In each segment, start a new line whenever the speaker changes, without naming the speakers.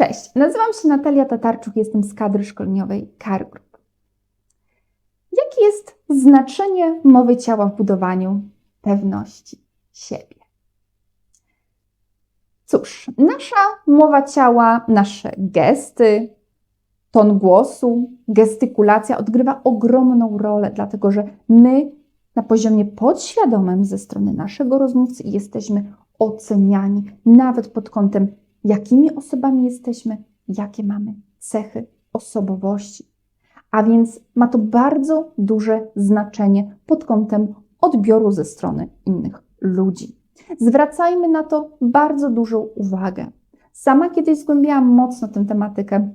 Cześć, nazywam się Natalia Tatarczuk, jestem z kadry szkoleniowej CAR Group. Jakie jest znaczenie mowy ciała w budowaniu pewności siebie? Cóż, nasza mowa ciała, nasze gesty, ton głosu, gestykulacja odgrywa ogromną rolę, dlatego że my na poziomie podświadomym ze strony naszego rozmówcy jesteśmy oceniani nawet pod kątem, jakimi osobami jesteśmy, jakie mamy cechy osobowości. A więc ma to bardzo duże znaczenie pod kątem odbioru ze strony innych ludzi. Zwracajmy na to bardzo dużą uwagę. Sama kiedyś zgłębiałam mocno tę tematykę,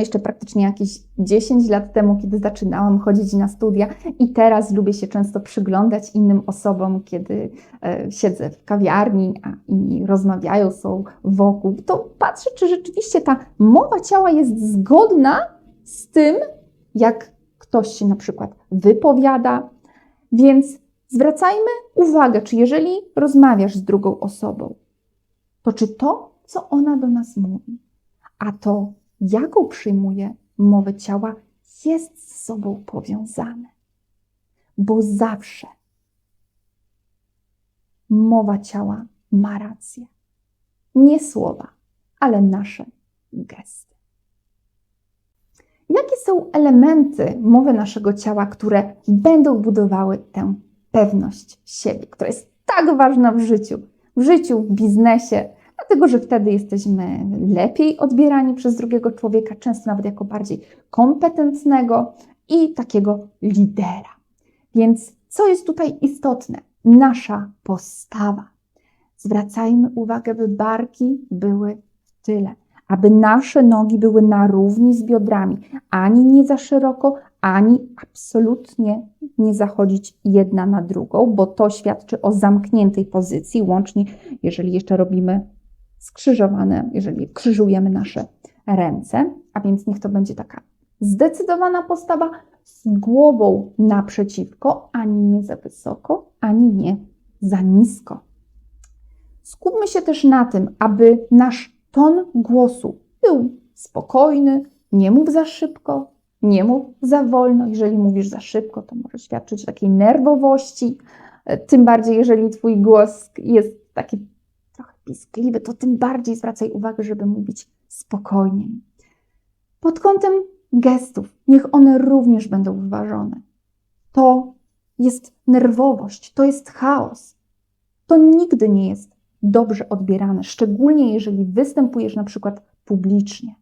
jeszcze praktycznie jakieś 10 lat temu, kiedy zaczynałam chodzić na studia, i teraz lubię się często przyglądać innym osobom, kiedy e, siedzę w kawiarni, a inni rozmawiają, są wokół, to patrzę, czy rzeczywiście ta mowa ciała jest zgodna z tym, jak ktoś się na przykład wypowiada. Więc zwracajmy uwagę, czy jeżeli rozmawiasz z drugą osobą, to czy to, co ona do nas mówi, a to, jaką przyjmuje mowę ciała, jest z sobą powiązane. Bo zawsze mowa ciała ma rację. Nie słowa, ale nasze gesty. Jakie są elementy mowy naszego ciała, które będą budowały tę pewność siebie, która jest tak ważna w życiu, w życiu, w biznesie, dlatego że wtedy jesteśmy lepiej odbierani przez drugiego człowieka, często nawet jako bardziej kompetentnego i takiego lidera. Więc co jest tutaj istotne? Nasza postawa. Zwracajmy uwagę, by barki były w tyle, aby nasze nogi były na równi z biodrami, ani nie za szeroko, ani absolutnie nie zachodzić jedna na drugą, bo to świadczy o zamkniętej pozycji, łącznie jeżeli jeszcze robimy skrzyżowane, jeżeli krzyżujemy nasze ręce, a więc niech to będzie taka zdecydowana postawa z głową naprzeciwko, ani nie za wysoko, ani nie za nisko. Skupmy się też na tym, aby nasz ton głosu był spokojny, nie mów za szybko, nie mów za wolno. Jeżeli mówisz za szybko, to może świadczyć o takiej nerwowości. Tym bardziej, jeżeli twój głos jest taki piskliwy, to tym bardziej zwracaj uwagę, żeby mówić spokojniej. Pod kątem gestów, niech one również będą wyważone. To jest nerwowość, to jest chaos. To nigdy nie jest dobrze odbierane, szczególnie jeżeli występujesz na przykład publicznie.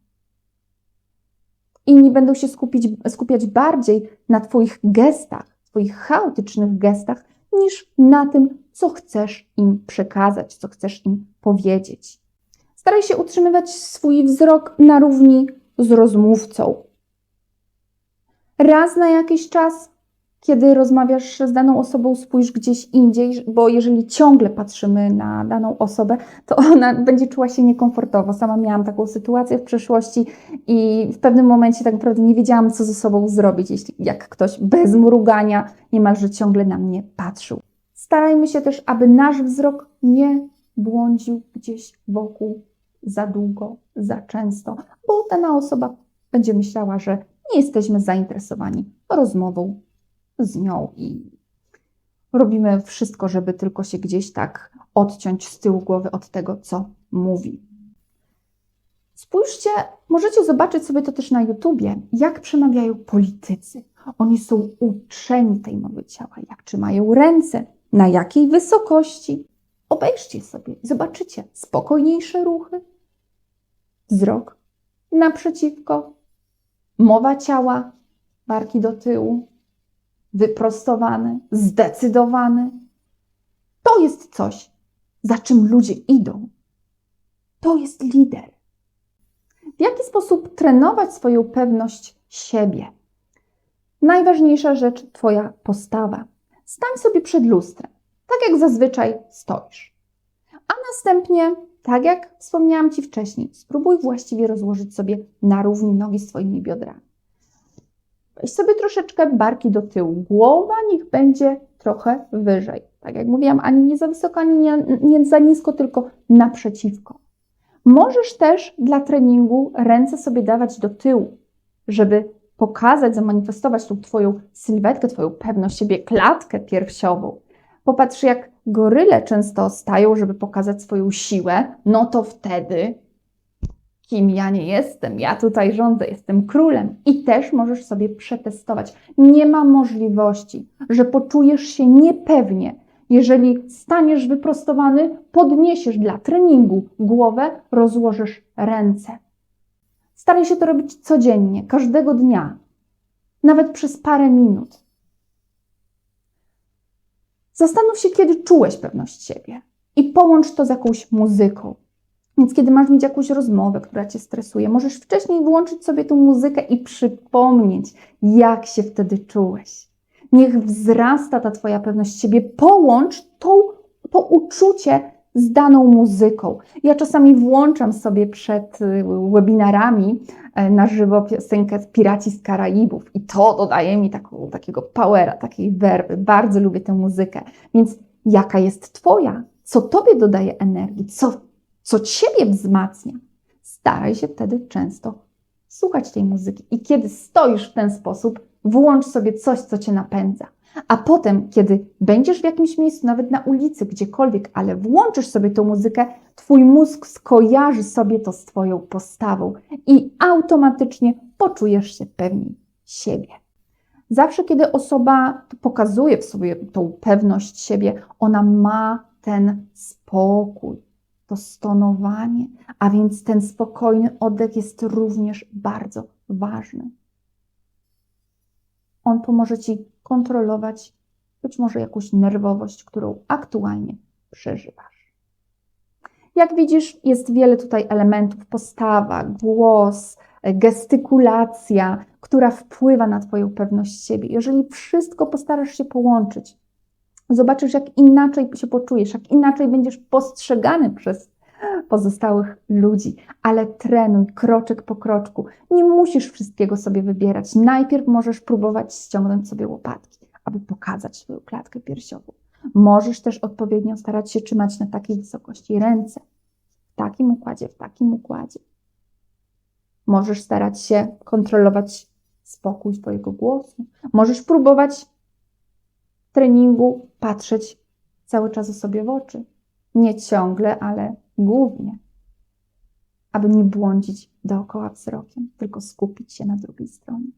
Inni będą się skupić, skupiać bardziej na Twoich gestach, Twoich chaotycznych gestach, niż na tym, co chcesz im przekazać, co chcesz im powiedzieć. Staraj się utrzymywać swój wzrok na równi z rozmówcą. Raz na jakiś czas kiedy rozmawiasz z daną osobą, spójrz gdzieś indziej, bo jeżeli ciągle patrzymy na daną osobę, to ona będzie czuła się niekomfortowo. Sama miałam taką sytuację w przeszłości i w pewnym momencie tak naprawdę nie wiedziałam, co ze sobą zrobić, jeśli jak ktoś bez mrugania niemalże ciągle na mnie patrzył. Starajmy się też, aby nasz wzrok nie błądził gdzieś wokół za długo, za często, bo dana osoba będzie myślała, że nie jesteśmy zainteresowani rozmową z nią i robimy wszystko, żeby tylko się gdzieś tak odciąć z tyłu głowy od tego, co mówi. Spójrzcie, możecie zobaczyć sobie to też na YouTubie, jak przemawiają politycy. Oni są uczeni tej mowy ciała, jak trzymają ręce, na jakiej wysokości. Obejrzcie sobie i zobaczycie spokojniejsze ruchy, wzrok naprzeciwko, mowa ciała, barki do tyłu, wyprostowany, zdecydowany. To jest coś, za czym ludzie idą. To jest lider. W jaki sposób trenować swoją pewność siebie? Najważniejsza rzecz Twoja postawa. Stań sobie przed lustrem, tak jak zazwyczaj stoisz. A następnie, tak jak wspomniałam Ci wcześniej, spróbuj właściwie rozłożyć sobie na równi nogi z Twoimi biodrami. Weź sobie troszeczkę barki do tyłu. Głowa niech będzie trochę wyżej. Tak jak mówiłam, ani nie za wysoko, ani nie, nie za nisko, tylko naprzeciwko. Możesz też dla treningu ręce sobie dawać do tyłu, żeby pokazać, zamanifestować tą Twoją sylwetkę, Twoją pewność siebie, klatkę piersiową. Popatrz, jak goryle często stają, żeby pokazać swoją siłę, no to wtedy kim ja nie jestem, ja tutaj rządzę, jestem królem i też możesz sobie przetestować. Nie ma możliwości, że poczujesz się niepewnie, jeżeli staniesz wyprostowany, podniesiesz dla treningu głowę, rozłożysz ręce. Staraj się to robić codziennie, każdego dnia, nawet przez parę minut. Zastanów się, kiedy czułeś pewność siebie i połącz to z jakąś muzyką. Więc kiedy masz mieć jakąś rozmowę, która cię stresuje, możesz wcześniej włączyć sobie tą muzykę i przypomnieć, jak się wtedy czułeś. Niech wzrasta ta Twoja pewność siebie. Połącz tą, to uczucie z daną muzyką. Ja czasami włączam sobie przed y, webinarami e, na żywo piosenkę Piraci z Karaibów i to dodaje mi taką, takiego powera, takiej werby. Bardzo lubię tę muzykę. Więc jaka jest Twoja? Co Tobie dodaje energii? Co, co Ciebie wzmacnia? Staraj się wtedy często słuchać tej muzyki. I kiedy stoisz w ten sposób, włącz sobie coś, co Cię napędza. A potem, kiedy będziesz w jakimś miejscu, nawet na ulicy, gdziekolwiek, ale włączysz sobie tą muzykę, Twój mózg skojarzy sobie to z Twoją postawą i automatycznie poczujesz się pewniej siebie. Zawsze, kiedy osoba pokazuje w sobie tą pewność siebie, ona ma ten spokój, to stonowanie, a więc ten spokojny oddech jest również bardzo ważny. On pomoże Ci kontrolować być może jakąś nerwowość, którą aktualnie przeżywasz. Jak widzisz, jest wiele tutaj elementów: postawa, głos, gestykulacja, która wpływa na Twoją pewność siebie. Jeżeli wszystko postarasz się połączyć, zobaczysz, jak inaczej się poczujesz, jak inaczej będziesz postrzegany przez pozostałych ludzi, ale trenuj kroczek po kroczku. Nie musisz wszystkiego sobie wybierać. Najpierw możesz próbować ściągnąć sobie łopatki, aby pokazać swoją klatkę piersiową. Możesz też odpowiednio starać się trzymać na takiej wysokości ręce, w takim układzie, w takim układzie. Możesz starać się kontrolować spokój swojego głosu. Możesz próbować treningu patrzeć cały czas sobie w oczy. Nie ciągle, ale głównie, aby nie błądzić dookoła wzrokiem, tylko skupić się na drugiej stronie.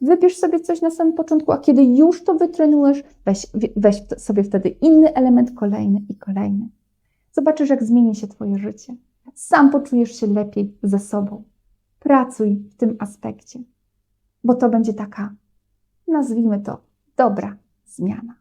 Wybierz sobie coś na samym początku, a kiedy już to wytrenujesz, weź, weź sobie wtedy inny element, kolejny i kolejny. Zobaczysz, jak zmieni się Twoje życie. Sam poczujesz się lepiej ze sobą. Pracuj w tym aspekcie, bo to będzie taka, nazwijmy to, dobra 几秒了